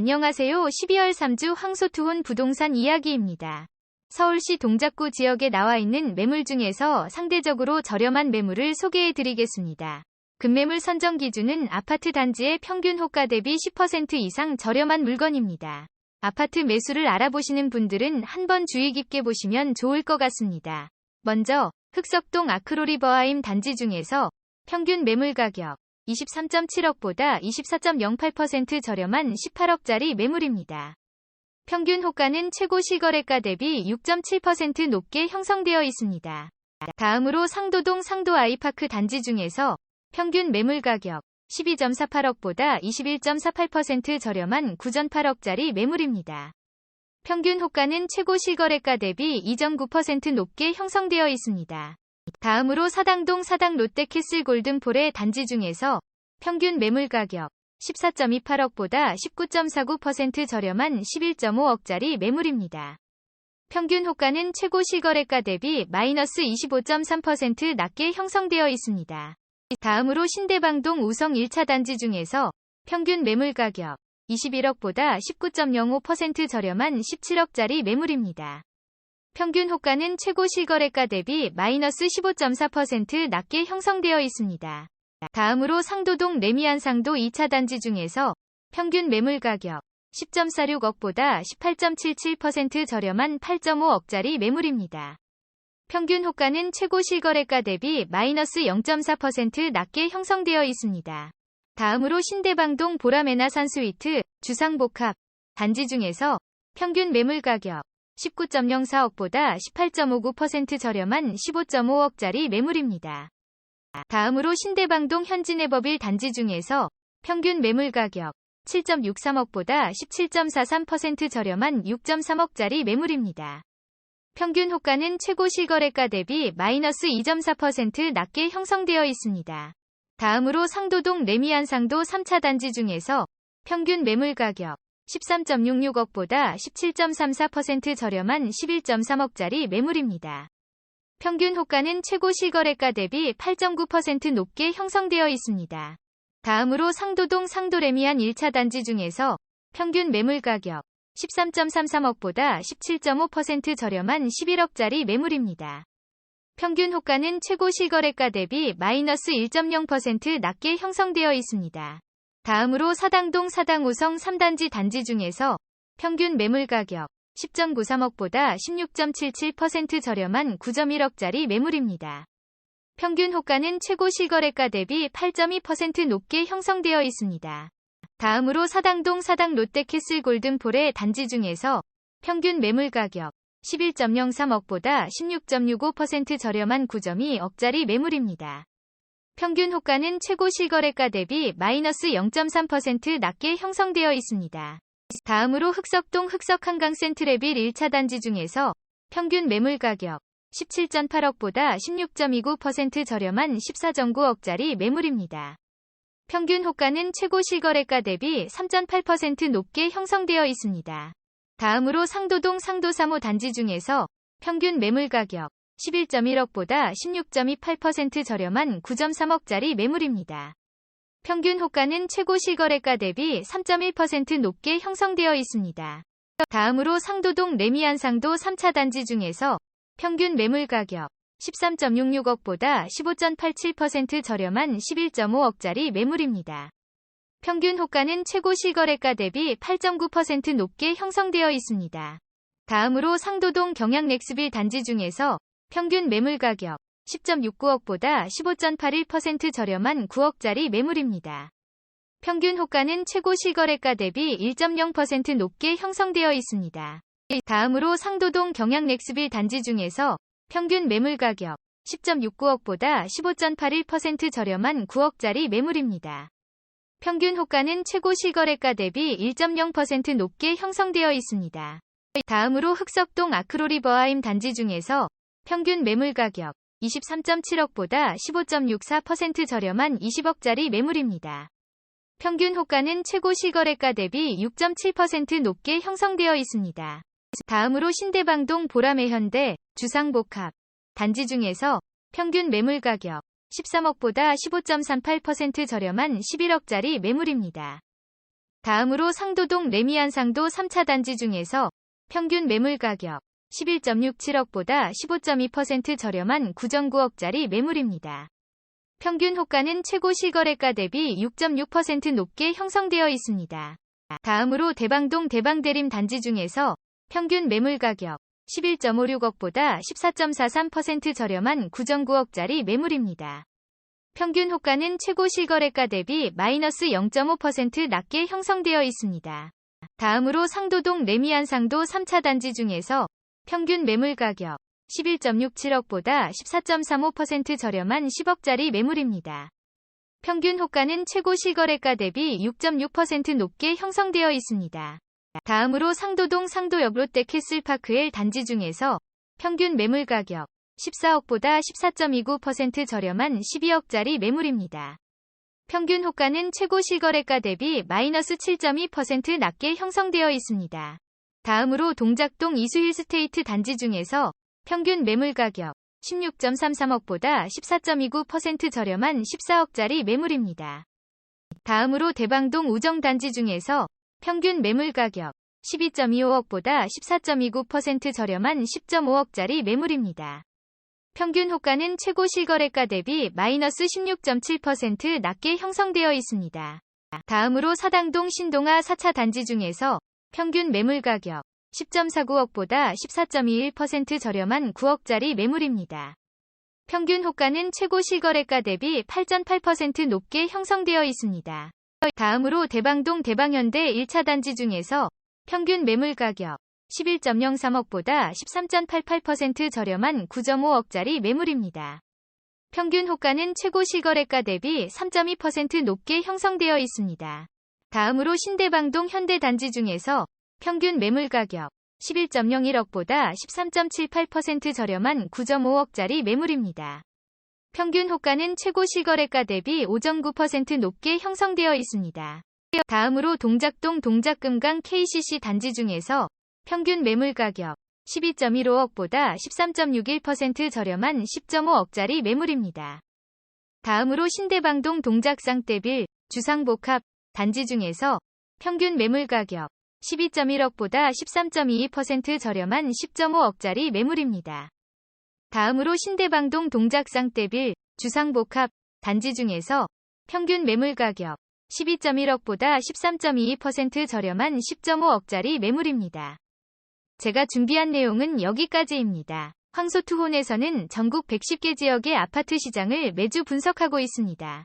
안녕하세요. 12월 3주 황소투혼 부동산 이야기입니다. 서울시 동작구 지역에 나와 있는 매물 중에서 상대적으로 저렴한 매물을 소개해 드리겠습니다. 급매물 선정 기준은 아파트 단지의 평균 호가 대비 10% 이상 저렴한 물건입니다. 아파트 매수를 알아보시는 분들은 한번 주의 깊게 보시면 좋을 것 같습니다. 먼저 흑석동 아크로리버하임 단지 중에서 평균 매물 가격 23.7억보다 24.08% 저렴한 18억짜리 매물입니다. 평균 호가는 최고 시거래가 대비 6.7% 높게 형성되어 있습니다. 다음으로 상도동 상도 아이파크 단지 중에서 평균 매물 가격 12.48억보다 21.48% 저렴한 9.8억짜리 매물입니다. 평균 호가는 최고 시거래가 대비 2.9% 높게 형성되어 있습니다. 다음으로 사당동 사당 롯데캐슬 골든폴의 단지 중에서 평균 매물 가격 14.28억보다 19.49% 저렴한 11.5억짜리 매물입니다. 평균 호가는 최고 시거래가 대비 마이너스 25.3% 낮게 형성되어 있습니다. 다음으로 신대방동 우성 1차 단지 중에서 평균 매물 가격 21억보다 19.05% 저렴한 17억짜리 매물입니다. 평균 호가는 최고 시거래가 대비 마이너스 15.4% 낮게 형성되어 있습니다. 다음으로 상도동 레미안 상도 2차 단지 중에서 평균 매물 가격 10.46억보다 18.77% 저렴한 8.5억짜리 매물입니다. 평균 호가는 최고 시거래가 대비 마이너스 0.4% 낮게 형성되어 있습니다. 다음으로 신대방동 보라메나 산 스위트, 주상복합, 단지 중에서 평균 매물 가격 19.04억보다 18.59% 저렴한 15.5억짜리 매물입니다. 다음으로 신대방동 현진해법일 단지 중에서 평균 매물 가격 7.63억보다 17.43% 저렴한 6.3억짜리 매물입니다. 평균 호가는 최고 시거래가 대비 마이너스 2.4% 낮게 형성되어 있습니다. 다음으로 상도동 레미안 상도 3차 단지 중에서 평균 매물 가격 13.66억보다 17.34% 저렴한 11.3억짜리 매물입니다. 평균 호가는 최고 시거래가 대비 8.9% 높게 형성되어 있습니다. 다음으로 상도동 상도레미안 1차 단지 중에서 평균 매물 가격 13.33억보다 17.5% 저렴한 11억짜리 매물입니다. 평균 호가는 최고 시거래가 대비 마이너스 1.0% 낮게 형성되어 있습니다. 다음으로 사당동 사당우성 3단지 단지 중에서 평균 매물 가격 10.93억보다 16.77% 저렴한 9.1억짜리 매물입니다. 평균 호가는 최고 시거래가 대비 8.2% 높게 형성되어 있습니다. 다음으로 사당동 사당 롯데캐슬 골든폴의 단지 중에서 평균 매물 가격 11.03억보다 16.65% 저렴한 9.2억짜리 매물입니다. 평균 호가는 최고 시거래가 대비 마이너스 0.3% 낮게 형성되어 있습니다. 다음으로 흑석동 흑석한강 센트레빌 1차 단지 중에서 평균 매물 가격 17.8억보다 16.29% 저렴한 14.9억짜리 매물입니다. 평균 호가는 최고 시거래가 대비 3.8% 높게 형성되어 있습니다. 다음으로 상도동 상도 3호 단지 중에서 평균 매물 가격 11.1억보다 16.28% 저렴한 9.3억짜리 매물입니다. 평균 호가는 최고 시거래가 대비 3.1% 높게 형성되어 있습니다. 다음으로 상도동 레미안 상도 3차 단지 중에서 평균 매물 가격 13.66억보다 15.87% 저렴한 11.5억짜리 매물입니다. 평균 호가는 최고 시거래가 대비 8.9% 높게 형성되어 있습니다. 다음으로 상도동 경양렉스빌 단지 중에서 평균 매물 가격 10.69억보다 15.81% 저렴한 9억짜리 매물입니다. 평균 호가는 최고 시거래가 대비 1.0% 높게 형성되어 있습니다. 다음으로 상도동 경양렉스빌 단지 중에서 평균 매물 가격 10.69억보다 15.81% 저렴한 9억짜리 매물입니다. 평균 호가는 최고 시거래가 대비 1.0% 높게 형성되어 있습니다. 다음으로 흑석동 아크로리버하임 단지 중에서 평균 매물 가격 23.7억보다 15.64% 저렴한 20억짜리 매물입니다. 평균 호가는 최고 시거래가 대비 6.7% 높게 형성되어 있습니다. 다음으로 신대방동 보라매 현대 주상복합 단지 중에서 평균 매물 가격 13억보다 15.38% 저렴한 11억짜리 매물입니다. 다음으로 상도동 레미안 상도 3차 단지 중에서 평균 매물 가격 11.67억보다 15.2% 저렴한 9.9억짜리 매물입니다. 평균 호가는 최고 실거래가 대비 6.6% 높게 형성되어 있습니다. 다음으로 대방동 대방대림 단지 중에서 평균 매물 가격 11.56억보다 14.43% 저렴한 9.9억짜리 매물입니다. 평균 호가는 최고 실거래가 대비 마이너스 0.5% 낮게 형성되어 있습니다. 다음으로 상도동 레미안 상도 3차 단지 중에서 평균 매물 가격 11.67억보다 14.35% 저렴한 10억짜리 매물입니다. 평균 호가는 최고 실거래가 대비 6.6% 높게 형성되어 있습니다. 다음으로 상도동 상도역 롯데 캐슬파크엘 단지 중에서 평균 매물 가격 14억보다 14.29% 저렴한 12억짜리 매물입니다. 평균 호가는 최고 실거래가 대비 마이너스 7.2% 낮게 형성되어 있습니다. 다음으로 동작동 이수힐 스테이트 단지 중에서 평균 매물 가격 16.33억보다 14.29% 저렴한 14억짜리 매물입니다. 다음으로 대방동 우정단지 중에서 평균 매물 가격 12.25억보다 14.29% 저렴한 10.5억짜리 매물입니다. 평균 호가는 최고 실거래가 대비 마이너스 16.7% 낮게 형성되어 있습니다. 다음으로 사당동 신동아 4차 단지 중에서 평균 매물 가격 10.49억보다 14.21% 저렴한 9억짜리 매물입니다. 평균 호가는 최고 실거래가 대비 8.8% 높게 형성되어 있습니다. 다음으로 대방동 대방현대 1차 단지 중에서 평균 매물 가격 11.03억보다 13.88% 저렴한 9.5억짜리 매물입니다. 평균 호가는 최고 실거래가 대비 3.2% 높게 형성되어 있습니다. 다음으로 신대방동 현대 단지 중에서 평균 매물 가격 11.01억보다 13.78% 저렴한 9.5억짜리 매물입니다. 평균 호가는 최고 실거래가 대비 5.9% 높게 형성되어 있습니다. 다음으로 동작동 동작금강 KCC 단지 중에서 평균 매물 가격 12.15억보다 13.61% 저렴한 10.5억짜리 매물입니다. 다음으로 신대방동 동작상대빌 주상복합 단지 중에서 평균 매물 가격 12.1억보다 13.22% 저렴한 10.5억짜리 매물입니다. 다음으로 신대방동 동작상대빌 주상복합 단지 중에서 평균 매물 가격 12.1억보다 13.22% 저렴한 10.5억짜리 매물입니다. 제가 준비한 내용은 여기까지입니다. 황소투혼에서는 전국 110개 지역의 아파트 시장을 매주 분석하고 있습니다.